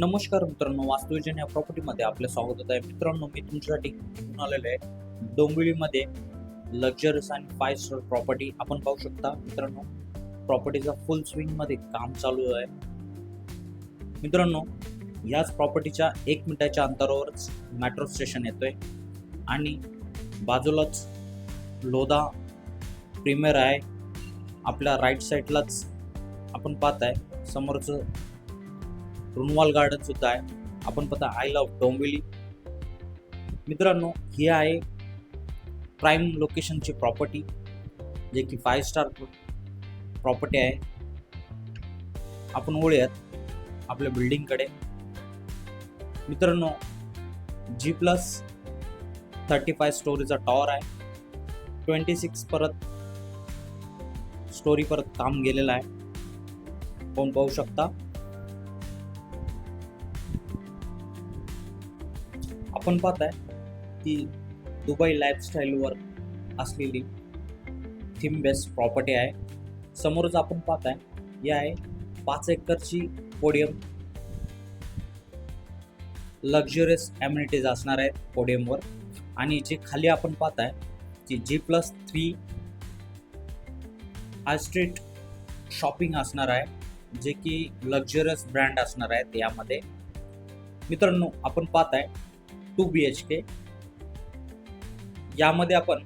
नमस्कार मित्रांनो वास्तुविजन या प्रॉपर्टीमध्ये आपलं स्वागत आहे. मित्रांनो मी तुमच्यासाठी घेऊन आलेलो आहे डोंबिवलीमध्ये लक्झरीस आणि फाय स्टार प्रॉपर्टी आपण पाहू शकता मित्रांनो प्रॉपर्टीचा फुल स्विंगमध्ये काम चालू आहे. मित्रांनो याच प्रॉपर्टीच्या एक मिनिटाच्या अंतरावरच मेट्रो स्टेशन येतोय आणि बाजूलाच लोधा प्रीमियर आहे. आपल्या राईट साईडलाच आपण पाहत आहे समोरचं रुनवाल गार्डन सुद्धा आहे. आपण पता आय लव्ह डोंबिवली. मित्रांनो ही आहे प्राईम लोकेशनची प्रॉपर्टी जे की फाय स्टार प्रॉपर्टी आहे. आपण वळूयात आपल्या बिल्डिंगकडे मित्रांनो जी प्लस थर्टी फाय स्टोरीचा टॉवर आहे. ट्वेंटी सिक्स परत स्टोरी परत काम गेलेलं आहे. कोण पाहू शकता? आपण पाहताय ती दुबई लाईफस्टाईलवर असलेली थीम बेस्ट प्रॉपर्टी आहे. समोरच आपण पाहताय या आहे पाच एकरची पोडियम लक्झुरियस ॲम्युनिटीज असणार आहेत पोडियमवर आणि जे खाली आपण पाहताय ती G plus three high street shopping असणार आहे जे की लक्झुरियस ब्रँड असणार आहेत यामध्ये. मित्रांनो आपण पाहताय टू बी एच के यामध्ये आपण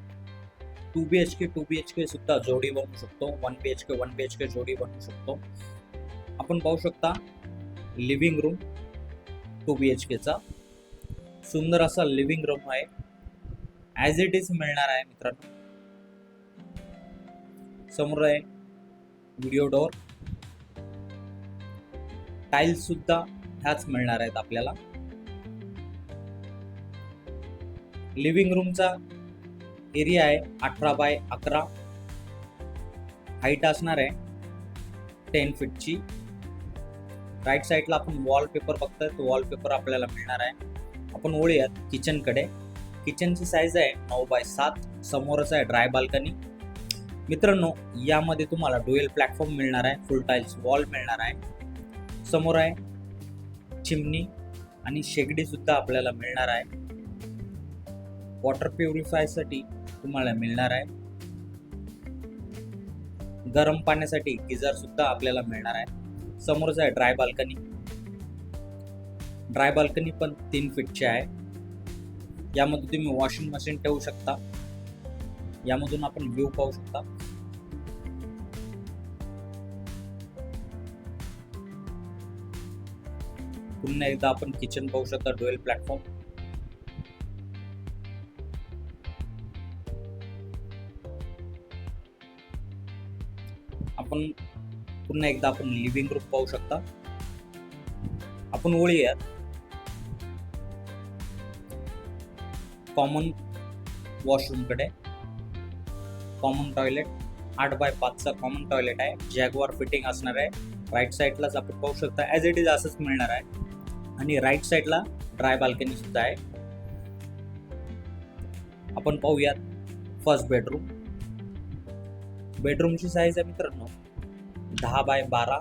two B H K two B H K सुद्धा जोडी बनवू शकतो. One B H K one B H K जोडी बनवू शकतो. आपण पाहू शकता living room two B H केचा सुंदर असा लिव्हिंग रूम आहे. ॲज इट इज मिळणार आहे मित्रांनो. समोर आहे व्हिडिओ डोअर टाईल्स सुद्धा ह्याच मिळणार आहेत आपल्याला. लिव्हिंग रूमचा एरिया आहे अठरा बाय अकरा. हाईट असणार आहे टेन फीटची राईट साईडला आपण वॉलपेपर बघतोय तो वॉलपेपर आपल्याला मिळणार आहे. आपण वळूयात किचनकडे किचनची साईज आहे नऊ बाय सात समोरच आहे ड्राय बाल्कनी मित्रांनो यामध्ये तुम्हाला डुएल प्लॅटफॉर्म मिळणार आहे फुल टाईल्स वॉल मिळणार आहे. समोर आहे चिमणी आणि शेगडीसुद्धा आपल्याला मिळणार आहे. वॉटर प्युरिफायसाठी तुम्हाला मिळणार आहे. गरम पाण्यासाठी गिझर सुद्धा आपल्याला मिळणार आहे. समोरच आहे ड्राय बाल्कनी ड्राय बाल्कनी पण तीन फीटची आहे. यामध्ये तुम्ही वॉशिंग मशीन ठेवू शकता. यामधून आपण व्ह्यू पाहू शकता. पुन्हा एकदा आपण किचन पाहू शकता डोएल प्लॅटफॉर्म आपण पुन्हा एकदा आपण लिव्हिंग रूम पाहू शकता. आपण ओळीयात कॉमन वॉशरूमकडे कॉमन टॉयलेट आठ बाय पाचचा कॉमन टॉयलेट आहे. जॅगवार फिटिंग असणार आहे. राईट साईडलाच आपण पाहू शकता. ॲज इट इज असंच मिळणार आहे. आणि राईट साईडला ड्राय बाल्कनी सुद्धा आहे. आपण पाहूयात फर्स्ट बेडरूम बेडरूमची साईज आहे मित्रांनो. दहा बाय बारा.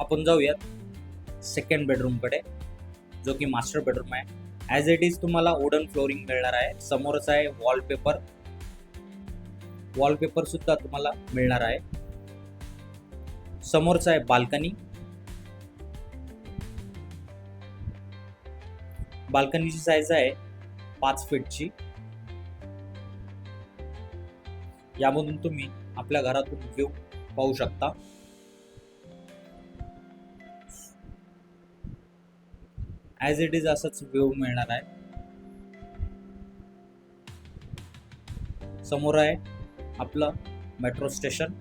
आपण जाऊयात सेकंड बेडरूमकडे जो की मास्टर बेडरूम आहे. ॲज इट इज तुम्हाला वुडन फ्लोरिंग मिळणार आहे. समोरच आहे वॉलपेपर वॉलपेपर सुद्धा तुम्हाला मिळणार आहे. समोरच आहे बाल्कनी बाल्कनीची साईज आहे पाच फीटची यामधून तुम्ही आपल्या घरातून व्ह्यू पाहू शकता. ॲज इट इज असंच व्ह्यू मिळणार आहे. समोर आहे आपलं मेट्रो स्टेशन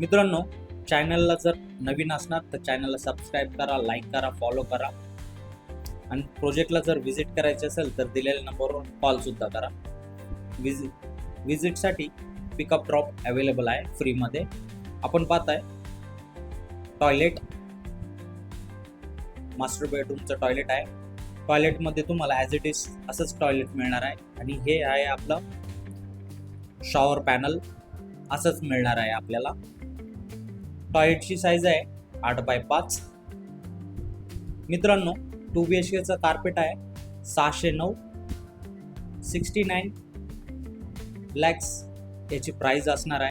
मित्रांनो चॅनलला जर नवीन असणार तर चॅनलला सबस्क्राईब करा लाईक करा फॉलो करा. आणि प्रोजेक्टला जर व्हिजिट करायचे असेल तर दिलेल्या नंबरवर कॉलसुद्धा करा. विजि व्हिजिटसाठी पिकअप ड्रॉप अवेलेबल आहे फ्रीमध्ये आपण पाहताय टॉयलेट मास्टर बेडरूमचं टॉयलेट आहे. टॉयलेटमध्ये तुम्हाला ॲज इट इज असंच टॉयलेट मिळणार आहे. आणि हे आहे आपलं शॉवर पॅनल असंच मिळणार आहे आपल्याला. टॉयलेटची साईज आहे आठ बाय पाच. मित्रांनो टू बी एच केचं कार्पेट आहे. सहाशे नऊ सिक्स्टी नाईन लॅक्स याची प्राईज असणार आहे.